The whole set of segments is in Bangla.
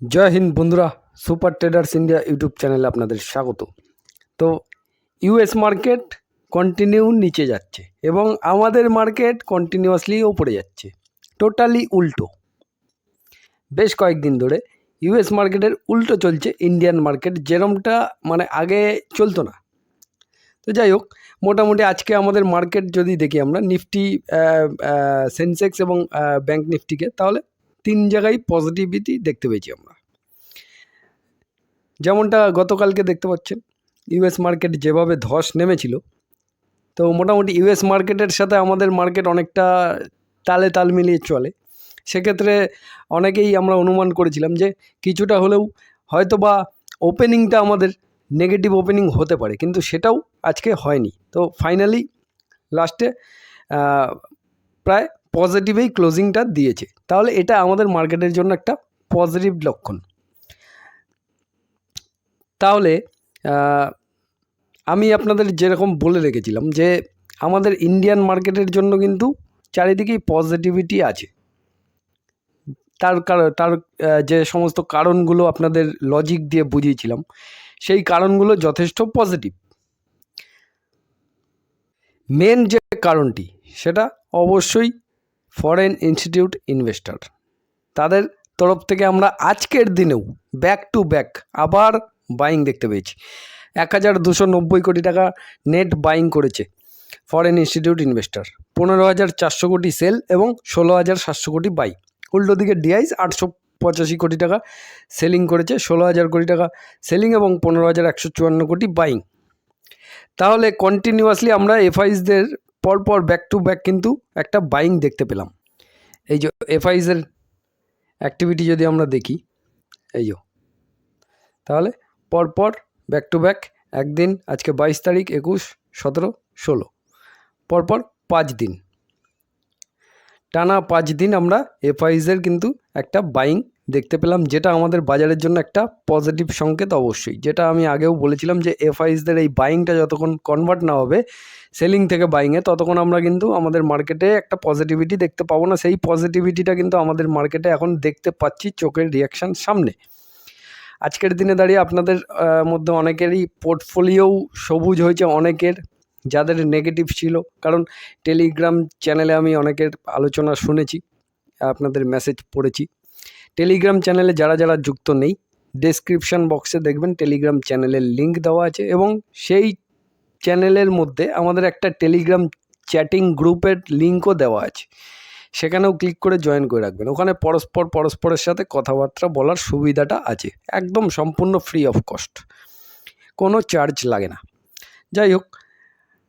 জয় হিন্দ বন্ধুরা, সুপার ট্রেডার্স ইন্ডিয়া ইউটিউব চ্যানেলে আপনাদের স্বাগত। তো ইউএস মার্কেট কন্টিনিউ নিচে যাচ্ছে এবং আমাদের মার্কেট কন্টিনিউয়াসলি ওপরে যাচ্ছে টোটালি উল্টো। বেশ কয়েকদিন ধরে ইউএস মার্কেটের উল্টো চলছে, ইন্ডিয়ান মার্কেট যেরমটা মানে আগে চলতো না। তো যাই হোক, মোটামুটি আজকে আমাদের মার্কেট যদি দেখি আমরা, নিফটি সেন্সেক্স এবং ব্যাংক নিফটিকে, তাহলে তিন জায়গায় পজিটিভিটি দেখতে পেয়েছি আমরা। যেমনটা গতকালকে দেখতে পাচ্ছেন ইউএস মার্কেট যেভাবে ধস নেমেছিল, তো মোটামুটি ইউএস মার্কেটের সাথে আমাদের মার্কেট অনেকটা তালে তাল মিলিয়ে চলে। সেক্ষেত্রে অনেকেই আমরা অনুমান করেছিলাম যে কিছুটা হলেও হয়তো বা ওপেনিংটা আমাদের নেগেটিভ ওপেনিং হতে পারে, কিন্তু সেটাও আজকে হয়নি। তো ফাইনালি লাস্টে প্রায় পজিটিভেই ক্লোজিংটা দিয়েছে। তাহলে এটা আমাদের মার্কেটের জন্য একটা পজিটিভ লক্ষণ। তাহলে আমি আপনাদের যেরকম বলে রেখেছিলাম যে, আমাদের ইন্ডিয়ান মার্কেটের জন্য কিন্তু চারিদিকেই পজিটিভিটি আছে। তার তার যে সমস্ত কারণগুলো আপনাদের লজিক দিয়ে বুঝিয়েছিলাম, সেই কারণগুলো যথেষ্ট পজিটিভ মেন যে কারণটি, সেটা অবশ্যই ফরেন ইনস্টিটিউট ইনভেস্টর তাদের তরফ থেকে আমরা আজকের দিনেও ব্যাক টু ব্যাক আবার বাইং দেখতে পেয়েছি। এক হাজার দুশো নব্বই কোটি টাকা নেট বাইং করেছে ফরেন ইনস্টিটিউট ইনভেস্টর পনেরো হাজার চারশো কোটি সেল এবং ষোলো হাজার সাতশো কোটি বাই উল্টো দিকে ডিআইস আটশো পঁচাশি কোটি টাকা সেলিং করেছে, ষোলো হাজার কোটি টাকা সেলিং এবং পনেরো হাজার একশো চুয়ান্ন কোটি বাইং তাহলে কন্টিনিউয়াসলি আমরা এফআইসদের পরপর ব্যাক টু ব্যাক কিন্তু একটা বাইং দেখতে পেলাম। এই যে এফআইসের অ্যাক্টিভিটি যদি আমরা দেখি, এই যে, তাহলে পরপর ব্যাক টু ব্যাক একদিন, আজকে বাইশ তারিখ, একুশ, সতেরো, ষোলো। পরপর পাঁচ দিন। টানা পাঁচ দিন আমরা এফআইসের কিন্তু একটা বাইং দেখতে পেলাম যেটা আমাদের বাজারের জন্য একটা পজিটিভ সংকেত অবশ্যই। যেটা আমি আগেও বলেছিলাম যে এফআইসদের এই বাইংটা যতক্ষণ কনভার্ট না হবে সেলিং থেকে বাইংয়ে ততক্ষণ আমরা কিন্তু আমাদের মার্কেটে একটা পজিটিভিটি দেখতে পাবো না। সেই পজিটিভিটিটা কিন্তু আমাদের মার্কেটে এখন দেখতে পাচ্ছি চোখের রিয়াকশান সামনে। আজকের দিনে দাঁড়িয়ে আপনাদের মধ্যে অনেকেরই পোর্টফোলিও সবুজ হয়েছে, অনেকের যাদের নেগেটিভ ছিল। কারণ টেলিগ্রাম চ্যানেলে আমি অনেকের আলোচনা শুনেছি, আপনাদের মেসেজ পড়েছি। টেলিগ্রাম চ্যানেলে যারা যারা যুক্ত নেই ডেসক্রিপশান বক্সে দেখবেন টেলিগ্রাম চ্যানেলের লিঙ্ক দেওয়া আছে এবং সেই চ্যানেলের মধ্যে আমাদের একটা টেলিগ্রাম চ্যাটিং গ্রুপের লিঙ্কও দেওয়া আছে। সেখানেও ক্লিক করে জয়েন করে রাখবেন। ওখানে পরস্পর পরস্পরের সাথে কথাবার্তা বলার সুবিধাটা আছে। একদম সম্পূর্ণ ফ্রি অফ কস্ট কোনো চার্জ লাগে না। যাই হোক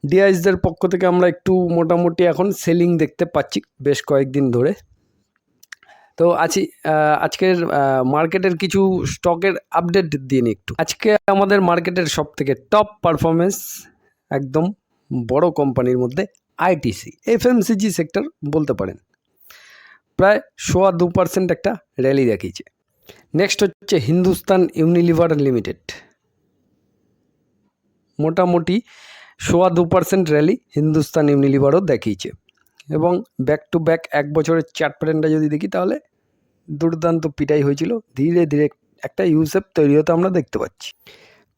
ডিআইসদের পক্ষ থেকে আমরা একটু মোটামুটি এখন সেলিং দেখতে পাচ্ছি। বেশ কয়েকদিন ধরে। তো আছি আজকের মার্কেটের কিছু স্টকের আপডেট দিয়ে নিই একটু। আজকে আমাদের মার্কেটের সব থেকে টপ পারফরমেন্স একদম বড় কোম্পানির মধ্যে আইটিসি এফএমসিজি সেক্টর বলতে পারেন। প্রায় সোয়া দু পার্সেন্ট একটা র্যালি দেখিয়েছে। নেক্সট হচ্ছে হিন্দুস্তান ইউনিলিভার লিমিটেড মোটামুটি সোয়া দু পার্সেন্ট র্যালি হিন্দুস্তান ইউনিলিভারও দেখিয়েছে। এবং ব্যাক টু ব্যাক এক বছরের চার্ট প্যাটার্নটা যদি দেখি তাহলে দুর্দান্ত পিটাই হয়েছিল। ধীরে ধীরে একটা ইউসেপ তৈরি হতে আমরা দেখতে পাচ্ছি।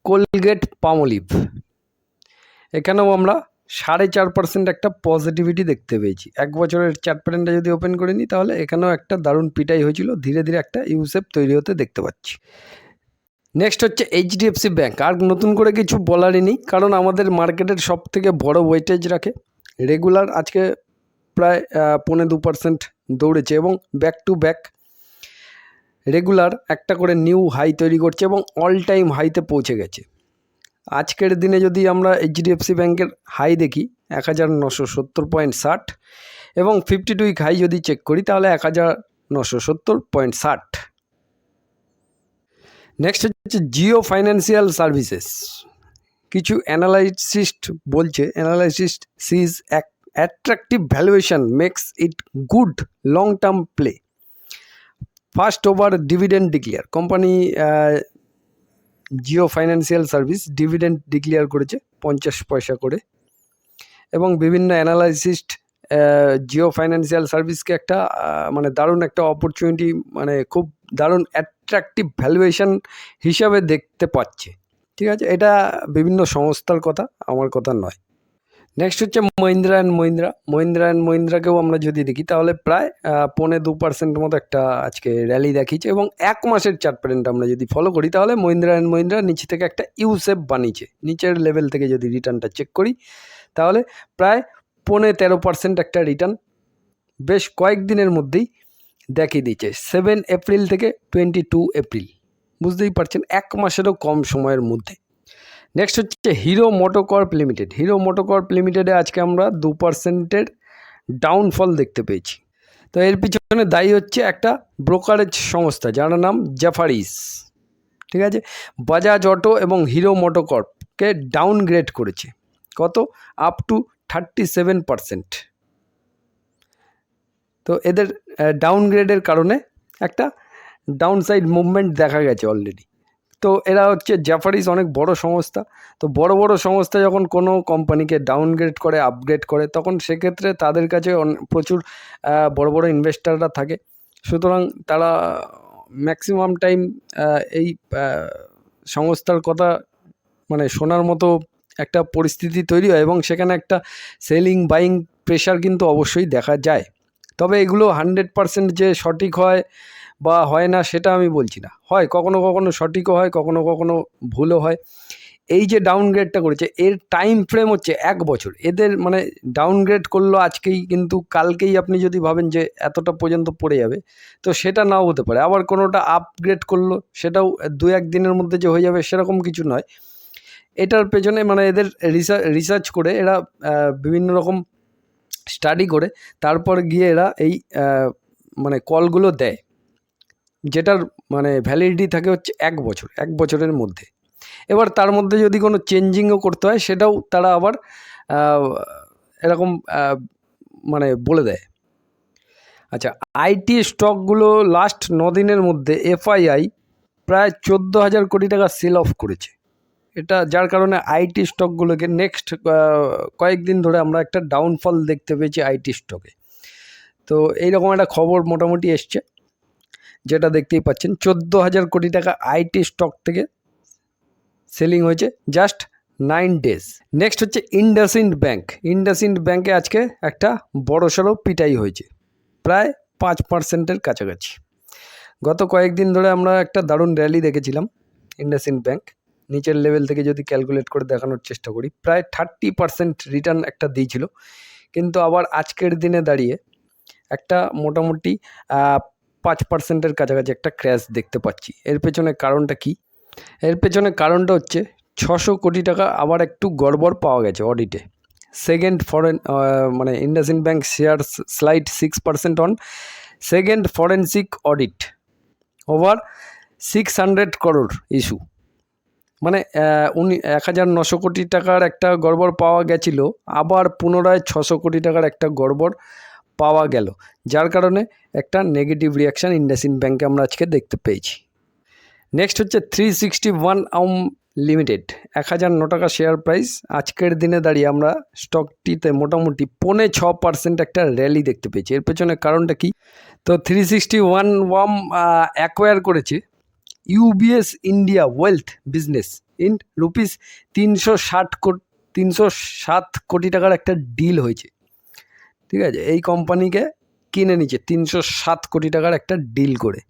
কোলগেট পামলিভ এখানেও আমরা সাড়ে চার পার্সেন্ট একটা পজিটিভিটি দেখতে পেয়েছি। এক বছরের চার্ট প্যাটার্নটা যদি ওপেন করে নিই তাহলে এখানেও একটা দারুণ পিটাই হয়েছিল। ধীরে ধীরে একটা ইউসেপ তৈরি হতে দেখতে পাচ্ছি। নেক্সট হচ্ছে এইচডিএফসি ব্যাঙ্ক আর নতুন করে কিছু বলারই নেই, কারণ আমাদের মার্কেটের সব থেকে বড় ওয়েটেজ রাখে। রেগুলার আজকে প্রায় পৌনে দু পার্সেন্ট দৌড়েছে এবং ব্যাক টু ব্যাক রেগুলার একটা করে নিউ হাই তৈরি করছে এবং অল টাইম হাইতে পৌঁছে গেছে। আজকের দিনে যদি আমরা এইচডিএফসি ব্যাংকের হাই দেখি, এক হাজার নশো সত্তর পয়েন্ট ষাট এবং ফিফটি টু উইক হাই যদি চেক করি, তাহলে এক হাজার নশো সত্তর পয়েন্ট ষাট। নেক্সট হচ্ছে জিও ফাইন্যান্সিয়াল সার্ভিসেস কিছু অ্যানালাইসিস্ট বলছে analyst sees attractive valuation makes it good long term play first over dividend declare company Jio financial service dividend declare করেছে, পঞ্চাশ পয়সা করে। এবং বিভিন্ন অ্যানালাইসিস্ট জিও ফাইন্যান্সিয়াল সার্ভিসকে একটা মানে দারুণ একটা অপরচুনিটি মানে খুব দারুণ অ্যাট্রাকটিভ ভ্যালুয়েশন হিসাবে দেখতে পাচ্ছে। ঠিক আছে? এটা বিভিন্ন সংস্থার কথা, আমার কথা নয়। নেক্সট হচ্ছে মহিন্দ্রা অ্যান্ড মহিন্দ্রা মহিন্দ্রা অ্যান্ড মহিন্দ্রাকেও আমরা যদি দেখি, তাহলে প্রায় পৌনে দু পার্সেন্ট মতো একটা আজকে র্যালি দেখিয়েছে এবং এক মাসের চার্ট প্যারেন্ট আমরা যদি ফলো করি, তাহলে মহিন্দ্রা অ্যান্ড মহিন্দ্রা নিচে থেকে একটা ইউসেপ বানিয়েছে। নিচের লেভেল থেকে যদি রিটার্নটা চেক করি, তাহলে প্রায় পৌনে তেরো পার্সেন্ট একটা রিটার্ন বেশ কয়েকদিনের মধ্যেই দেখিয়ে দিচ্ছে সেভেন এপ্রিল থেকে টোয়েন্টি টু এপ্রিল বুঝতেই পারছেন, এক মাসেরও কম সময়ের মধ্যে। নেক্সট হচ্ছে হিরো মোটোকর্প লিমিটেড হিরো মোটোকর্প লিমিটেডে আজকে আমরা দু পার্সেন্টের ডাউনফল দেখতে পেয়েছি। তো এর পিছনে দায়ী হচ্ছে একটা ব্রোকারেজ সংস্থা, যার নাম জাফারিস ঠিক আছে? বাজাজ অটো এবং হিরো মোটোকর্পকে ডাউনগ্রেড করেছে। কত? Up to thirty seven percent তো এদের ডাউনগ্রেডের কারণে একটা ডাউনসাইড মুভমেন্ট দেখা গেছে অলরেডি তো এরা হচ্ছে জাফারিস অনেক বড় সংস্থা। তো বড় বড় সংস্থা যখন কোনো কোম্পানিকে ডাউনগ্রেড করে আপগ্রেড করে, তখন সেক্ষেত্রে তাদের কাছে প্রচুর বড় বড় ইনভেস্টাররা থাকে। সুতরাং তারা ম্যাক্সিমাম টাইম এই সংস্থার কথা মানে শোনার মতো একটা পরিস্থিতি তৈরি হয় এবং সেখানে একটা সেলিং বাইং প্রেশার কিন্তু অবশ্যই দেখা যায়। তবে এগুলো হান্ড্রেড পারসেন্ট যে সঠিক হয় বা হয় না সেটা আমি বলছি না। হয়, কখনো কখনো সঠিকও হয়, কখনো কখনো ভুলও হয়। এই যে ডাউনগ্রেডটা করেছে, এর টাইম ফ্রেম হচ্ছে এক বছর। এদের মানে ডাউনগ্রেড করল আজকেই, কিন্তু কালকেই আপনি যদি ভাবেন যে এতটা পর্যন্ত পড়ে যাবে, তো সেটা নাও হতে পারে। আবার কোনোটা আপগ্রেড করল, সেটাও দু এক দিনের মধ্যে যে হয়ে যাবে, সেরকম কিছু নয়। এটার পেছনে মানে এদের রিসার্চ করে এরা বিভিন্ন রকম স্টাডি করে, তারপর গিয়ে এরা এই মানে কলগুলো দেয়। যেটার মানে ভ্যালিডিটি থাকে হচ্ছে এক বছর, এক বছরের মধ্যে। এবার তার মধ্যে যদি কোনো চেঞ্জিংও করতে হয়, সেটাও তারা আবার এরকম মানে বলে দেয়। আচ্ছা আইটি স্টকগুলো লাস্ট ন দিনের মধ্যে এফআইআই প্রায় চোদ্দ হাজার কোটি টাকা সেল অফ করেছে। এটা যার কারণে আইটি স্টকগুলোকে নেক্সট কয়েকদিন ধরে আমরা একটা ডাউনফল দেখতে পেয়েছি আইটি স্টকে তো এইরকম একটা খবর মোটামুটি এসছে। যেটা দেখতেই পাচ্ছেন চোদ্দ হাজার কোটি টাকা আইটি স্টক থেকে সেলিং হয়েছে জাস্ট নাইন ডেজ। নেক্সট হচ্ছে ইন্ডাসইন্ড ব্যাংক। ইন্ডাসইন্ড ব্যাংকে আজকে একটা বড়সড় পিটাই হয়েছে, প্রায় পাঁচ পার্সেন্টের কাছাকাছি। গত কয়েকদিন ধরে আমরা একটা দারুণ র্যালি দেখেছিলাম ইন্ডাসইন্ড ব্যাংক। নিচের লেভেল থেকে যদি ক্যালকুলেট করে দেখানোর চেষ্টা করি, প্রায় থার্টি পার্সেন্ট রিটার্ন একটা দিয়েছিল। কিন্তু আবার আজকের দিনে দাঁড়িয়ে একটা মোটামুটি পাঁচ পার্সেন্টের কাছাকাছি একটা ক্র্যাশ দেখতে পাচ্ছি। এর পেছনে কারণটা কি? এর পেছনে কারণটা হচ্ছে ছশো কোটি টাকা আবার একটু গড়বড় পাওয়া গেছে অডিটে সেকেন্ড ফরেন মানে IndusInd bank share slide six percent on second forensic audit over six hundred crore issue মানে উনি এক হাজার নশো কোটি টাকার একটা গড়বড় পাওয়া গেছিল, আবার পুনরায় ছশো কোটি টাকার একটা গড়বড় পাওয়া গেল, যার কারণে একটা নেগেটিভ রিয়াকশান ইন্ডাসইন্ড ব্যাংকে আমরা আজকে দেখতে পেয়েছি। নেক্সট হচ্ছে থ্রি সিক্সটি ওয়ান আউম লিমিটেড এক হাজার ন টাকা শেয়ার প্রাইস আজকের দিনে দাঁড়িয়ে আমরা স্টকটিতে মোটামুটি পৌনে ছ পার্সেন্ট একটা র্যালি দেখতে পেয়েছি। এর পেছনে কারণটা কি? তো থ্রি সিক্সটি ওয়ান ওয়াম অ্যাকোয়ার করেছে UBS India wealth business in rupees তিনশো ষাট কোটি, তিনশো সাত কোটি টাকার একটা ডিল হয়েছে। ঠিক আছে? এই কোম্পানিকে কিনে নিচ্ছে তিনশো সাত কোটি টাকার একটা ডিল করে।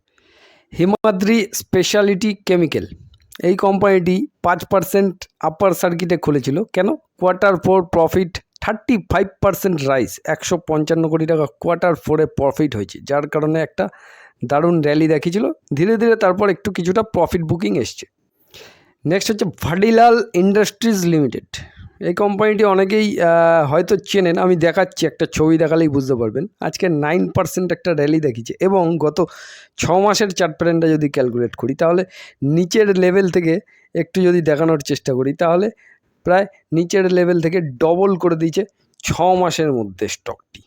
হিমাদ্রি স্পেশালিটি কেমিক্যাল এই কোম্পানিটি পাঁচ পার্সেন্ট আপার সার্কিটে খুলেছিল। কেন? Quarter four profit thirty five percent rise একশো পঞ্চান্ন কোটি টাকা কোয়ার্টার ফোরে প্রফিট হয়েছে। যার কারণে একটা দারুণ র্যালি দেখিয়েছিল। ধীরে ধীরে তারপর একটু কিছুটা প্রফিট বুকিং এসছে। নেক্সট হচ্ছে ভাডিলাল ইন্ডাস্ট্রিজ লিমিটেড এই কোম্পানিটি অনেকেই হয়তো চেনেন। আমি দেখাচ্ছি একটা ছবি, দেখালেই বুঝতে পারবেন। আজকে নাইন পার্সেন্ট একটা র্যালি দেখিয়েছে এবং গত ছ মাসের চার্ট প্যারেন্টটা যদি ক্যালকুলেট করি, তাহলে নিচের লেভেল থেকে একটু যদি দেখানোর চেষ্টা করি, তাহলে প্রায় নিচের লেভেল থেকে ডবল করে দিয়েছে ছ মাসের মধ্যে স্টকটি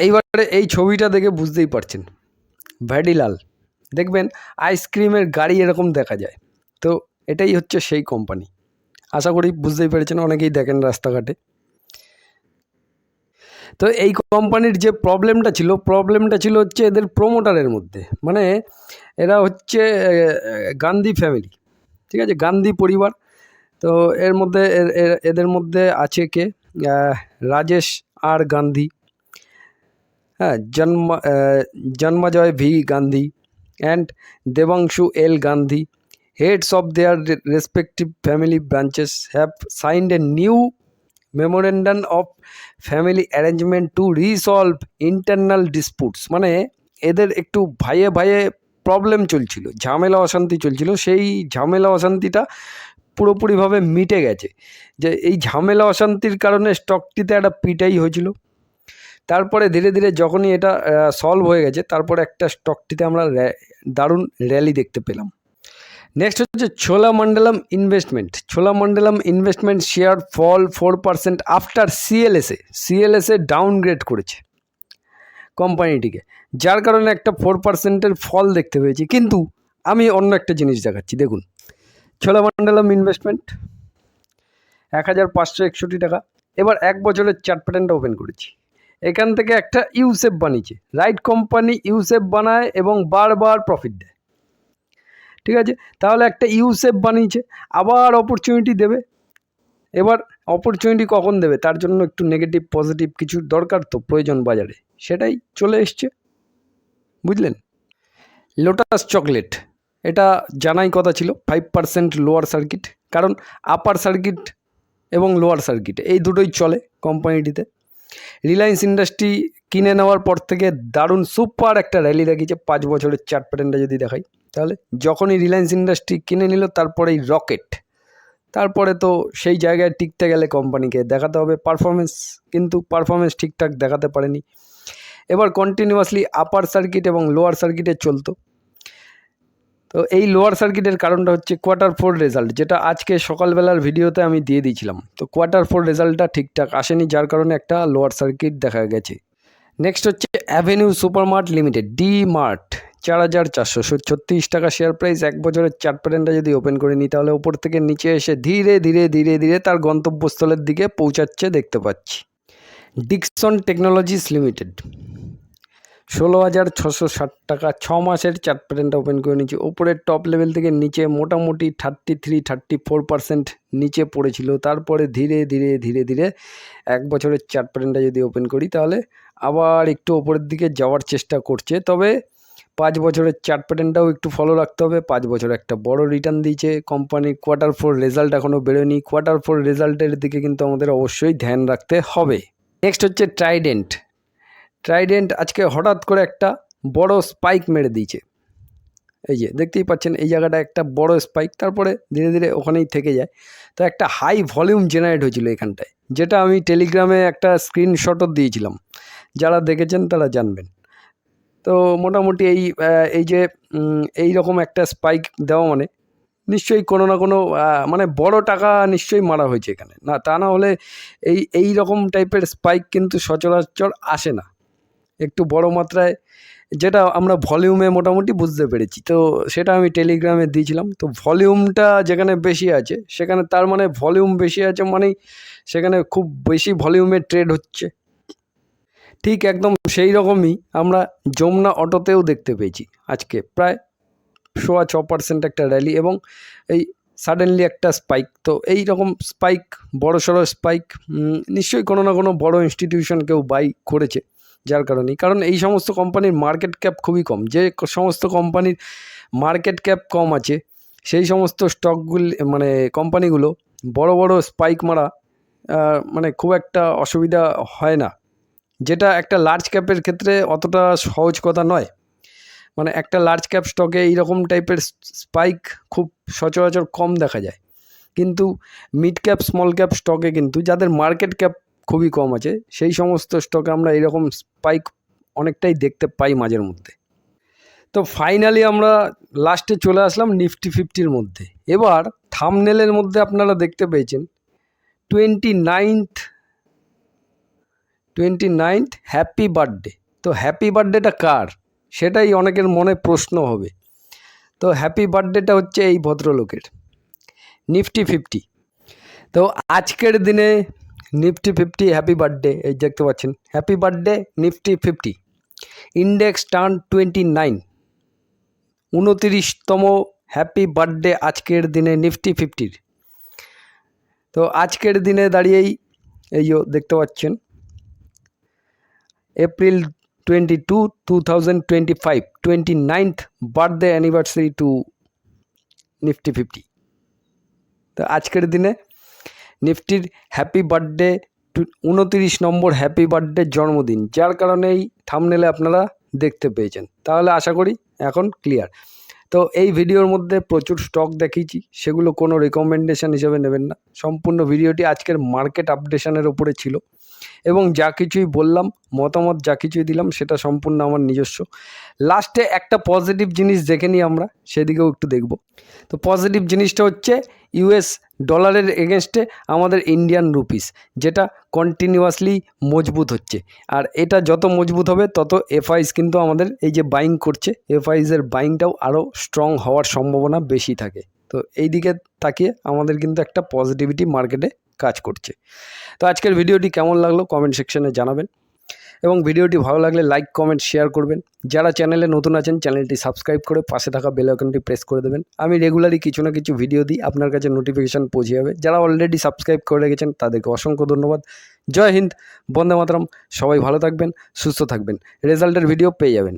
এইবারে এই ছবিটা দেখে বুঝতেই পারছেন। ভ্যাডিলাল দেখবেন আইসক্রিমের গাড়ি এরকম দেখা যায়। তো এটাই হচ্ছে সেই কোম্পানি আশা করি বুঝতেই পেরেছেন, অনেকেই দেখেন রাস্তাঘাটে। তো এই কোম্পানির যে প্রবলেমটা ছিল প্রবলেমটা ছিল হচ্ছে এদের প্রোমোটারের মধ্যে। মানে এরা হচ্ছে গান্ধী ফ্যামিলি ঠিক আছে? গান্ধী পরিবার। তো এর মধ্যে এদের মধ্যে আছে কে? রাজেশ আর গান্ধী। হ্যাঁ জন্ম Janmejay V Gandhi and Debanshu L Gandhi. Heads of their re- respective family branches have signed a new memorandum of family arrangement to resolve internal disputes. মানে এদের একটু ভাইয়ে ভাইয়ে প্রবলেম চলছিল, ঝামেলা অশান্তি চলছিল। সেই ঝামেলা অশান্তিটা পুরোপুরিভাবে মিটে গেছে। যে এই ঝামেলা অশান্তির কারণে স্টকটিতে একটা পিটাই হয়েছিল। তারপরে ধীরে ধীরে যখনই এটা সলভ হয়ে গেছে, তারপরে একটা স্টকটিতে আমরা দারুণ র্যালি দেখতে পেলাম। নেক্সট হচ্ছে Cholamandalam investment Cholamandalam investment share fall four percent after CLSA CLSA downgrade করেছে কোম্পানিটিকে যার কারণে একটা ফোর পার্সেন্টের ফল দেখতে পেয়েছি। কিন্তু আমি অন্য একটা জিনিস দেখাচ্ছি। দেখুন ছোলামণ্ডলম ইনভেস্টমেন্ট এক হাজার পাঁচশো একষট্টি টাকা। এবার এক বছরের চার্ট প্যাটার্নটা ওপেন করেছি। এখান থেকে একটা ইউসেফ বানিয়েছে। রাইট কোম্পানি ইউসেফ বানায় এবং বারবার প্রফিট দেয়। ঠিক আছে? তাহলে একটা ইউসেফ বানিয়েছে, আবার অপরচুনিটি দেবে। এবার অপরচুনিটি কখন দেবে? তার জন্য একটু নেগেটিভ পজিটিভ কিছু দরকার তো, প্রয়োজন বাজারে। সেটাই চলে এসছে। বুঝলেন? লোটাস চকলেট এটা জানাই কথা ছিল ফাইভ পার্সেন্ট লোয়ার সার্কিট কারণ আপার সার্কিট এবং লোয়ার সার্কিট এই দুটোই চলে কোম্পানিটিতে রিলায়েন্স ইন্ডাস্ট্রি কিনে নেওয়ার পর থেকে দারুণ সুপার একটা র্যালি দেখিয়েছে, পাঁচ বছরের চার্ট প্যাটার্নটা যদি দেখাই। তাহলে যখনই রিলায়েন্স ইন্ডাস্ট্রি কিনে নিল, তারপরেই রকেট তারপরে তো সেই জায়গায় টিকতে গেলে কোম্পানিকে দেখাতে হবে। পারফরমেন্স কিন্তু পারফরমেন্স ঠিকঠাক দেখাতে পারেনি। এবার কন্টিনিউয়াসলি আপার সার্কিট এবং লোয়ার সার্কিটে চলতো। তো এই লোয়ার সার্কিটের কারণটা হচ্ছে কোয়ার্টার ফোর রেজাল্ট যেটা আজকে সকালবেলার ভিডিওতে আমি দিয়ে দিয়েছিলাম। তো কোয়ার্টার ফোর রেজাল্টটা ঠিকঠাক আসেনি, যার কারণে একটা লোয়ার সার্কিট দেখা গেছে। নেক্সট হচ্ছে Avenue Supermart limited D Mart চার হাজার চারশো ছত্রিশ টাকা শেয়ার প্রাইস এক বছরের চার্ট প্যাটার্নটা যদি ওপেন করে নিই তাহলে ওপর থেকে নিচে এসে ধীরে ধীরে ধীরে ধীরে তার গন্তব্যস্থলের দিকে পৌঁছাচ্ছে দেখতে পাচ্ছি। ডিকসন টেকনোলজিস লিমিটেড ষোলো হাজার ছশো ষাট টাকা ছ মাসের চার্ট প্যাটার্নটা ওপেন করে নিচ্ছি ওপরের টপ লেভেল থেকে নিচে মোটামুটি thirty three thirty four percent নিচে পড়েছিল। তারপরে ধীরে ধীরে ধীরে ধীরে এক বছরের চার্ট প্যাটার্নটা যদি ওপেন করি, তাহলে আবার একটু ওপরের দিকে যাওয়ার চেষ্টা করছে। তবে পাঁচ বছরের চার্ট প্যাটার্নটাও একটু ফলো রাখতে হবে। পাঁচ বছর একটা বড় রিটার্ন দিয়েছে কোম্পানির কোয়ার্টার ফোর রেজাল্ট এখনও বেরোয়নি। কোয়ার্টার ফোর রেজাল্টের দিকে কিন্তু আমাদের অবশ্যই ধ্যান রাখতে হবে। নেক্সট হচ্ছে ট্রাইডেন্ট ট্রাইডেন্ট আজকে হঠাৎ করে একটা বড় স্পাইক মেরে দিয়েছে। এই যে, দেখতেই পাচ্ছেন এই জায়গাটা একটা বড় স্পাইক তারপরে ধীরে ধীরে ওখানেই থেকে যায়। তো একটা হাই ভলিউম জেনারেট হয়েছিল এখানটায়, যেটা আমি টেলিগ্রামে একটা স্ক্রিনশটও দিয়েছিলাম। যারা দেখেছেন তারা জানবেন। তো মোটামুটি এই এই যে এই রকম একটা স্পাইক দেওয়া মানে নিশ্চয়ই কোনো না কোনো মানে বড় টাকা নিশ্চয়ই মারা হয়েছে এখানে। না, তা না হলে এই এই রকম টাইপের স্পাইক কিন্তু সচরাচর আসে না। একটু বড় মাত্রায়, যেটা আমরা ভলিউমে মোটামুটি বুঝতে পেরেছি। তো সেটা আমি টেলিগ্রামে দিয়েছিলাম। তো ভলিউমটা যেখানে বেশি আছে, সেখানে তার মানে ভলিউম বেশি আছে মানেই সেখানে খুব বেশি ভলিউমে ট্রেড হচ্ছে। ঠিক একদম সেই রকমই আমরা যমুনা অটোতেও দেখতে পেয়েছি। আজকে প্রায় সোয়া ছ পার্সেন্ট একটা র্যালি এবং এই সাডেনলি একটা স্পাইক তো এই রকম স্পাইক বড় সড়ো স্পাইক নিশ্চয়ই কোনো না কোনো বড় ইনস্টিটিউশন কেউ বাই করেছে যার কারণেই। কারণ এই সমস্ত কোম্পানির মার্কেট ক্যাপ খুবই কম। যে সমস্ত কোম্পানির মার্কেট ক্যাপ কম আছে, সেই সমস্ত স্টকগুলি মানে কোম্পানিগুলো বড় বড় স্পাইক মারা মানে খুব একটা অসুবিধা হয় না। যেটা একটা লার্জ ক্যাপের ক্ষেত্রে অতটা সহজ কথা নয়। মানে একটা লার্জ ক্যাপ স্টকে এইরকম টাইপের স্পাইক খুব সচরাচর কম দেখা যায়। কিন্তু মিড ক্যাপ স্মল ক্যাপ স্টকে কিন্তু যাদের মার্কেট ক্যাপ খুবই কম আছে, সেই সমস্ত স্টকে আমরা এইরকম স্পাইক অনেকটাই দেখতে পাই মাঝের মধ্যে। তো ফাইনালি আমরা লাস্টে চলে আসলাম নিফটি ফিফটির মধ্যে। এবার থামনেলের মধ্যে আপনারা দেখতে পেয়েছেন twenty ninth twenty ninth happy birthday তো হ্যাপি বার্থডেটা কার? সেটাই অনেকের মনে প্রশ্ন হবে। তো হ্যাপি বার্থডেটা হচ্ছে এই ভদ্রলোকের নিফটি ফিফটি তো আজকের দিনে নিফটি ফিফটি হ্যাপি বার্থডে এই দেখতে পাচ্ছেন happy birthday Nifty fifty index turn twenty nine উনতিরিশতম happy birthday আজকের দিনে নিফটি ফিফটির তো আজকের দিনে দাঁড়িয়েই এই দেখতে পাচ্ছেন April twenty two two thousand twenty five twenty ninth birthday anniversary to Nifty fifty তো আজকের দিনে নিফটির হ্যাপি বার্থডে উনতিরিশ নম্বর হ্যাপি বার্থডে জন্মদিন, যার কারণে এই থামনেলে আপনারা দেখতে পেয়েছেন। তাহলে আশা করি এখন ক্লিয়ার তো এই ভিডিওর মধ্যে প্রচুর স্টক দেখিয়েছি, সেগুলো কোনো রেকমেন্ডেশন হিসেবে নেবেন না। সম্পূর্ণ ভিডিওটি আজকের মার্কেট আপডেশনের উপরে ছিল। এবং যা কিছুই বললাম, মতামত যা কিছুই দিলাম, সেটা সম্পূর্ণ আমার নিজস্ব। লাস্টে একটা পজিটিভ জিনিস দেখে নিই আমরা, সেদিকেও একটু দেখব। তো পজিটিভ জিনিসটা হচ্ছে ইউএস ডলারের এগেনস্টে আমাদের ইন্ডিয়ান রুপিস যেটা কন্টিনিউয়াসলি মজবুত হচ্ছে। আর এটা যত মজবুত হবে, তত এফআইস কিন্তু আমাদের এই যে বাইং করছে এফআইসের বাইংটাও আরও স্ট্রং হওয়ার সম্ভাবনা বেশি থাকে। তো এই দিকে তাকিয়ে আমাদের কিন্তু একটা পজিটিভিটি মার্কেটে কাজ করছে। তো আজকের ভিডিওটি কেমন লাগল কমেন্ট সেকশনে জানাবেন। এবং ভিডিওটি ভালো লাগলে লাইক কমেন্ট শেয়ার করবেন। যারা চ্যানেলে নতুন আছেন চ্যানেলটি সাবস্ক্রাইব করে পাশে থাকা বেল আইকনটি প্রেস করে দেবেন। আমি রেগুলারই কিছু না কিছু ভিডিও দিই, আপনার কাছে নোটিফিকেশান পৌঁছে যাবে। যারা অলরেডি সাবস্ক্রাইব করে রেখেছেন, তাদেরকে অসংখ্য ধন্যবাদ। জয় হিন্দ, বন্দে মাতরম। সবাই ভালো থাকবেন, সুস্থ থাকবেন। রেজাল্টের ভিডিও পেয়ে যাবেন।